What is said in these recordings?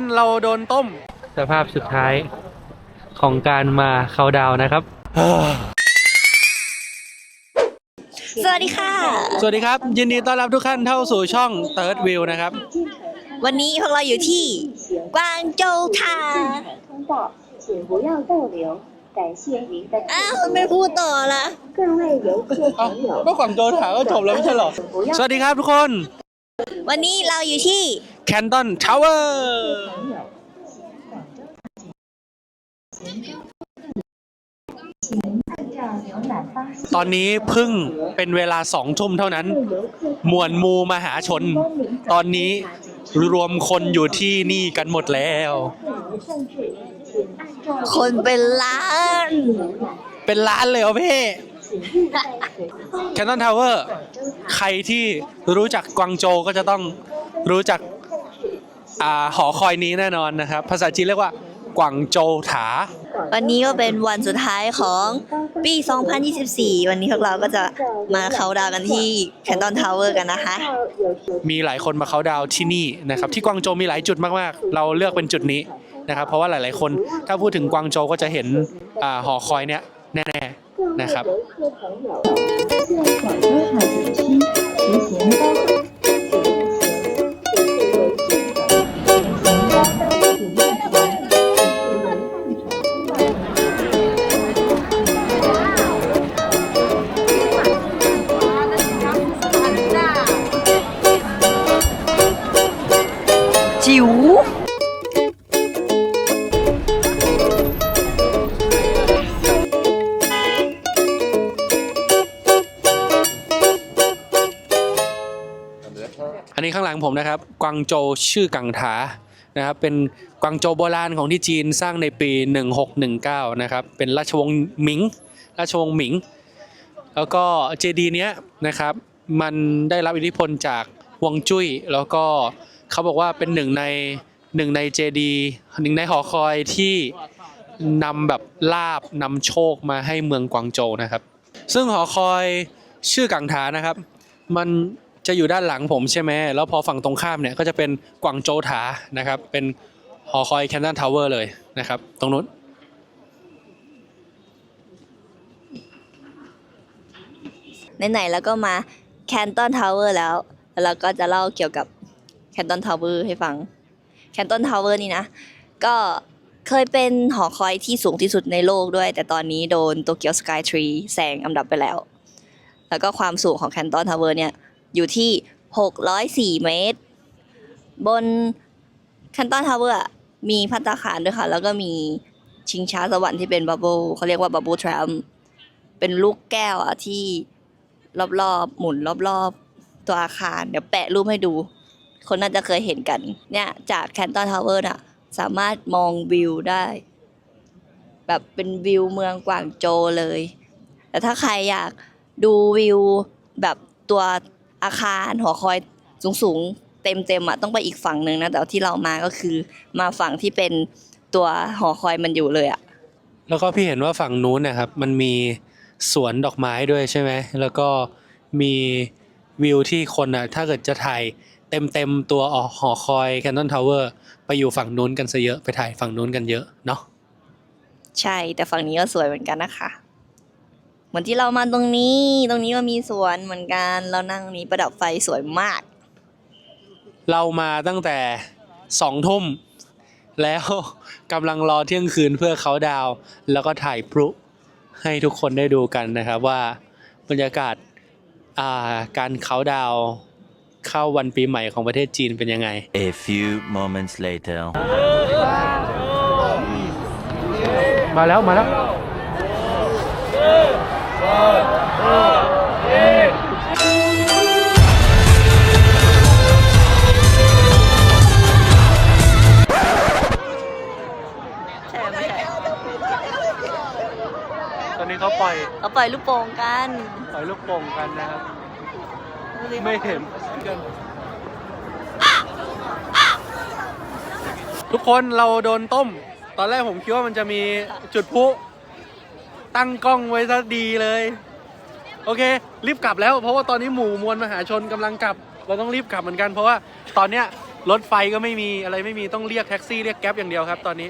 นเราโดนต้ม สภาพสุดท้ายของการมาเขาดาวนะครับ สวัสดีค่ะ สวัสดีครับ ยินดีต้อนรับทุกท่านเข้าสู่ช่อง Third View นะครับ วันนี้พวกเราอยู่ที่กวางโจวค่，อ้าวไม่พูดต่อละ各位游客朋，ก็กวามโจวถามก็จบแล้วไม่ใช่หรอสวัสดีครับทุกคน วันนี้เราอยู่ที่ Canton Tower ตอนนี้เพิ่งเป็นเวลาสองทุ่มเท่านั้น มวลมูมหาชน ตอนนี้รวมคนอยู่ที่นี่กันหมดแล้ว คนเป็นล้าน เป็นล้านเลยเหรอพี่ Canton Tower ใครที่รู้จักกวางโจวก็จะต้องรู้จัก อ่าหอคอยนี้แน่นอนนะครับ ภาษาจีนเรียกว่ากวางโจวถา วันนี้ก็เป็นวันสุดท้ายของปี 2024 วันนี้พวกเราก็จะมาเขาน์ดาวน์กันที่ Canton Tower กันนะคะ มีหลายคนมาเขาน์ดาวน์ที่นี่นะครับที่กวางโจวมีหลายจุดมากๆ เราเลือกเป็นจุดนี้นะครับเพราะว่าหลายๆคนถ้าพูดถึงกวางโจวก็จะเห็นอาหอคอยเนี้ยแน่ๆนะครับจิ๋ อันนี้ข้างหลังผมนะครับ กวางโจชื่อกังถานะครับ เป็นกวางโจโบราณของที่จีนสร้างในปี 1619 นะครับ เป็นราชวงศ์หมิง ราชวงศ์หมิง แล้วก็เจดีย์เนี้ยนะครับ มันได้รับอิทธิพลจากฮวงจุ้ย แล้วก็เขาบอกว่าเป็นหนึ่งในหนึ่งในเจดีย์หนึ่งในหอคอยที่นำแบบลาบนำโชคมาให้เมืองกวางโจนะครับ ซึ่งหอคอยชื่อกังถานะครับ มัน จะอยู่ด้านหลังผมใช่ไหมแล้วพอฝั่งตรงข้ามเนี่ยก็จะเป็นกวางโจวถานะครับ เป็นหอคอยแคนตันทาวเวอร์เลยนะครับ ตรงนู้นไหนๆแล้วก็มา Canton Tower แล้วแล้วเราก็จะเล่าเกี่ยวกับ Canton Tower ให้ฟัง Canton Tower นี่นะ ก็เคยเป็นหอคอยที่สูงที่สุดในโลกด้วย แต่ตอนนี้โดนโตเกียวสกายทรีแซงอันดับไปแล้ว แล้วก็ความสูงของ Canton Tower เนี่ย อยู่ที่ 604 เมตร บน Canton Tower อะมีพัตตาคารด้วยค่ะ แล้วก็มีชิงช้าสวรรค์ที่เป็นบับเบิลเขาเรียกว่าบับเบิลทรัมเป็นลูกแก้วอะที่รอบๆ หมุนรอบๆ ตัวอาคาร เดี๋ยวแปะรูปให้ดู คนน่าจะเคยเห็นกัน เนี่ยจากแคนตันทาวเวอร์น่ะ สามารถมองวิวได้ แบบเป็นวิวเมืองกวางโจเลย แต่ถ้าใครอยากดูวิวแบบตัว อาคารหอคอยสูงๆ เต็มๆอะต้องไปอีกฝั่งหนึ่งนะแต่ที่เรามาก็คือมาฝั่งที่เป็นตัวหอคอยมันอยู่เลยอะแล้วก็พี่เห็นว่าฝั่งนู้นนะครับ มันมีสวนดอกไม้ด้วยใช่ไหมแล้วก็มีวิวที่คนอะถ้าเกิดจะถ่ายเต็มเต็มๆตัวหอคอยแคนตันทาวเวอร์ไปอยู่ฝั่งนู้นกันซะเยอะไปถ่ายฝั่งนู้นกันเยอะเนาะใช่แต่ฝั่งนี้ก็สวยเหมือนกันนะคะเห มือนที่เรามาตรงนี้ ตรงนี้ก็มีสวนเหมือนกัน เรานั่งนี้ประดับไฟสวยมาก เรามาตั้งแต่สองทุ่มแล้วกำลังรอเที่ยงคืนเพื่อเขาน์ดาวน์แล้วก็ถ่ายพลุให้ทุกคนได้ดูกันนะครับว่าบรรยากาศอ่าการเขาน์ดาวน์เข้าวันปีใหม่ของประเทศจีนเป็นยังไง A few moments later. มาแล้วมาแล้วใช่ไม่ใช่ ตอนนี้เขาปล่อยเราปล่อยลูกโป่งกันปล่อยลูกโป่งกันนะครับไม่เห็น ทุกคนเราโดนต้ม ตอนแรกผมคิดว่ามันจะมีจุดพลุ ตั้งกล้องไว้ซะดีเลย โอเค รีบกลับแล้ว เพราะว่าตอนนี้หมู่มวลมหาชนกำลังกลับ เราต้องรีบกลับเหมือนกัน เพราะว่าตอนเนี้ย รถไฟก็ไม่มีอะไรไม่มีต้องเรียกแท็กซี่เรียกแก๊ปอย่างเดียวครับตอนนี้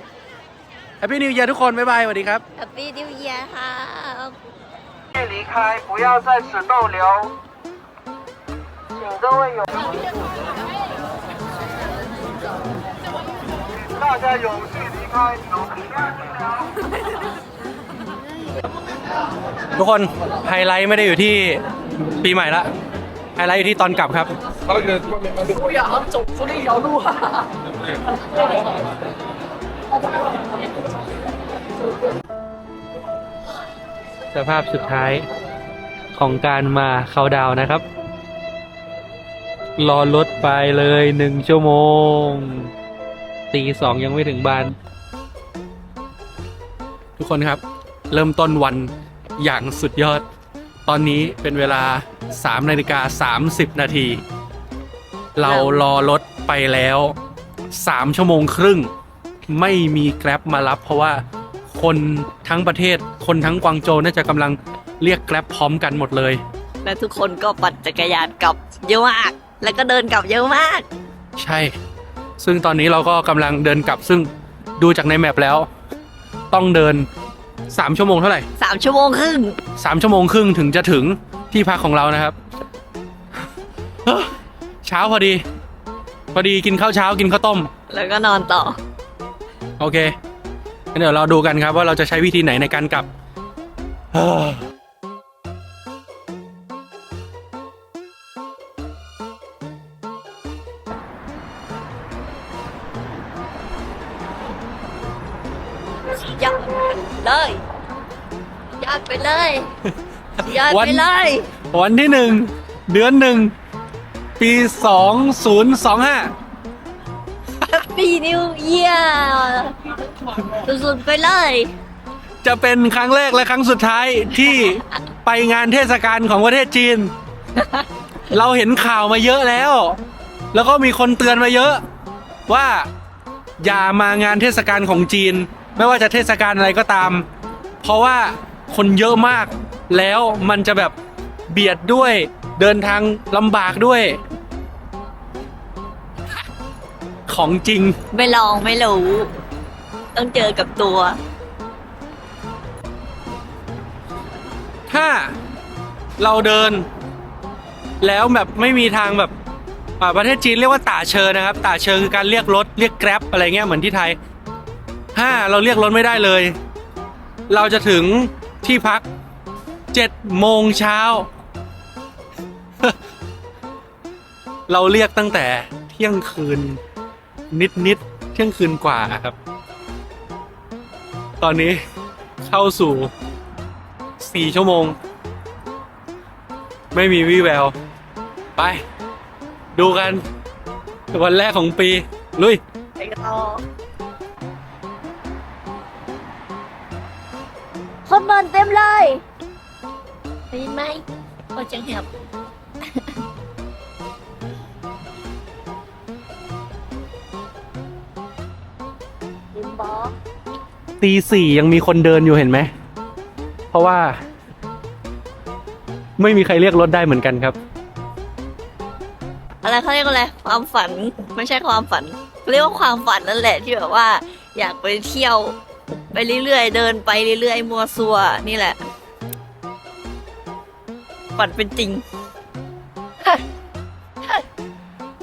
แฮปปี้นิว e ย r ทุกคน บ๊ายบายสวัสดีครับ Happy New Year ครับ 离开，不要在此逗留。请各位有大家有序离开，有 ทุกคนไฮไลท์ไม่ได้อยู่ที่ปีใหม่ละไฮไลท์อยู่ที่ตอนกลับครับสภาพสุดท้ายของการมาเขาดาวน์นะครับ รอรถไปเลยหนึ่งชั่วโมงตีสองยังไม่ถึงบ้าน ทุกคนครับ เริ่มต้นวัน อย่างสุดยอด ตอนนี้เป็นเวลา3นาฬิกา30 นาที เรารอรถไปแล้ว 3 ชั่วโมงครึ่ง ไม่มีแกร็บมารับ เพราะว่าคนทั้งประเทศคนทั้งกวางโจวน่าจะกำลังเรียกแกร็บพร้อมกันหมดเลย และทุกคนก็ปั่นจักรยานกลับเยอะมาก แล้วก็เดินกลับเยอะมาก ใช่ ซึ่งตอนนี้เราก็กำลังเดินกลับซึ่งดูจากในแมปแล้ว ต้องเดิน 3ชั่วโมงเท่าไหร่3ชั่วโมงครึ่งสามชั่วโมงครึ่งถึงจะถึงที่พักของเรานะครับเอ้อเช้าพอดี พอดีกินข้าวเช้ากินข้าวต้ม แล้วก็นอนต่อ โอเคงั้นเดี๋ยวเราดูกันครับว่าเราจะใช้วิธีไหนในการกลับ ยอดเลยยอดไปเลยยอดไปเลย วันที่หนึ่งเดือนหนึ่งปีสองศูนย์สองห้า ปีนิวเยียสุดๆไปเลย จะเป็นครั้งแรกและครั้งสุดท้ายที่ไปงานเทศกาลของประเทศจีน เราเห็นข่าวมาเยอะแล้ว แล้วก็มีคนเตือนมาเยอะ ว่าอย่ามางานเทศกาลของจีน ไม่ว่าจะเทศกาลอะไรก็ตาม เพราะว่าคนเยอะมาก แล้วมันจะแบบเบียดด้วยเดินทางลำบากด้วย ของจริง ไม่ลองไม่รู้ ต้องเจอกับตัว ถ้าเราเดิน แล้วแบบไม่มีทางแบบอ่าประเทศจีนเรียกว่าต่าเชิญนะครับต่าเชิญคือการเรียกรถเรียกแกร็บอะไรเงี้ยเหมือนที่ไทย ถ้าเราเรียกรถไม่ได้เลย เราจะถึงที่พักเจ็ดโมงเช้า เราเรียกตั้งแต่เที่ยงคืน นิดนิดเที่ยงคืนกว่าครับ ตอนนี้เข้าสู่สี่ชั่วโมง ไม่มีวี่แวว ไป ดูกันวันแรกของปี ลุยไปกันต่อ คนนอนเต็มเลยได้ยินไหมโอ้จังแหบยินบอกตีสี่ยังมีคนเดินอยู่เห็นไหม เพราะว่า ไม่มีใครเรียกรถได้เหมือนกันครับ อะไรเขาเรียกว่าอะไรความฝันไม่ใช่ความฝันเรียกว่าความฝันนั่นแหละที่แบบว่า อยากไปเที่ยว ไปเรื่อยๆ เดินไปเรื่อยๆ มัวซัวนี่แหละ ฝันเป็นจริง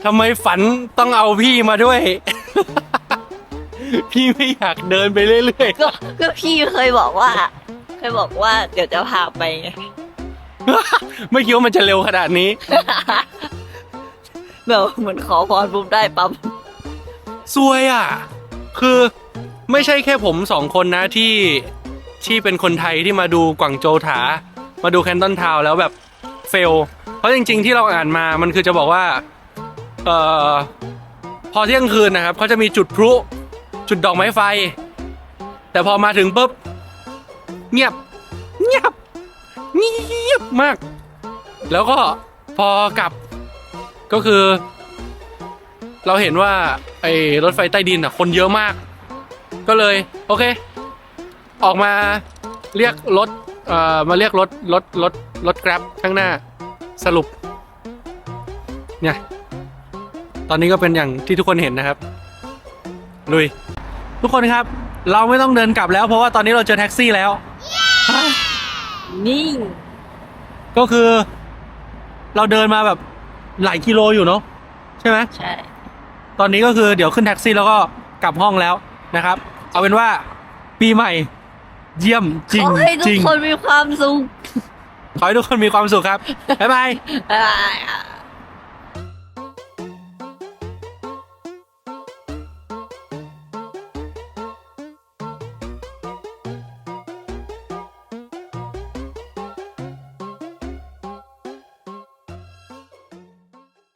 ทำไมฝันต้องเอาพี่มาด้วย พี่ไม่อยากเดินไปเรื่อยก็ก็พี่เคยบอกว่า เคยบอกว่าเดี๋ยวจะพาไปไง ๆ ไม่คิดว่ามันจะเร็วขนาดนี้ แบบเหมือนขอพรปุ๊บได้ปั๊บ ซวยอะ คือ ไม่ใช่แค่ผมสองคนนะที่ที่เป็นคนไทยที่มาดูกวางโจวถา มาดูแคนตันทาวแล้วแบบเฟล เพราะจริง ๆ ที่เราอ่านมามันคือจะบอกว่าเอ่อพอเที่ยงคืนนะครับเขาจะมีจุดพลุจุดดอกไม้ไฟ แต่พอมาถึงปุ๊บเงียบ เงียบเงียบมาก แล้วก็พอกลับก็คือ เราเห็นว่าไอ้รถไฟใต้ดินอะคนเยอะมาก ก็เลยโอเค ออกมาเรียกรถเอ่อมาเรียกรถรถรถรถแกร็บข้างหน้าสรุป เนี่ย ตอนนี้ก็เป็นอย่างที่ทุกคนเห็นนะครับ ลุย ทุกคนครับ เราไม่ต้องเดินกลับแล้วเพราะว่าตอนนี้เราเจอแท็กซี่แล้วนี่ก็คือ เราเดินมาแบบหลายกิโลอยู่เนาะใช่ไหม ใช่ ตอนนี้ก็คือเดี๋ยวขึ้นแท็กซี่แล้วก็กลับห้องแล้วนะครับ เอาเป็นว่าปีใหม่ เยี่ยมจริงขอให้ทุจริกงคนมีความสุขขอให้ทุกคนมีความสุขครับบ๊ายบาย บ๊ายบาย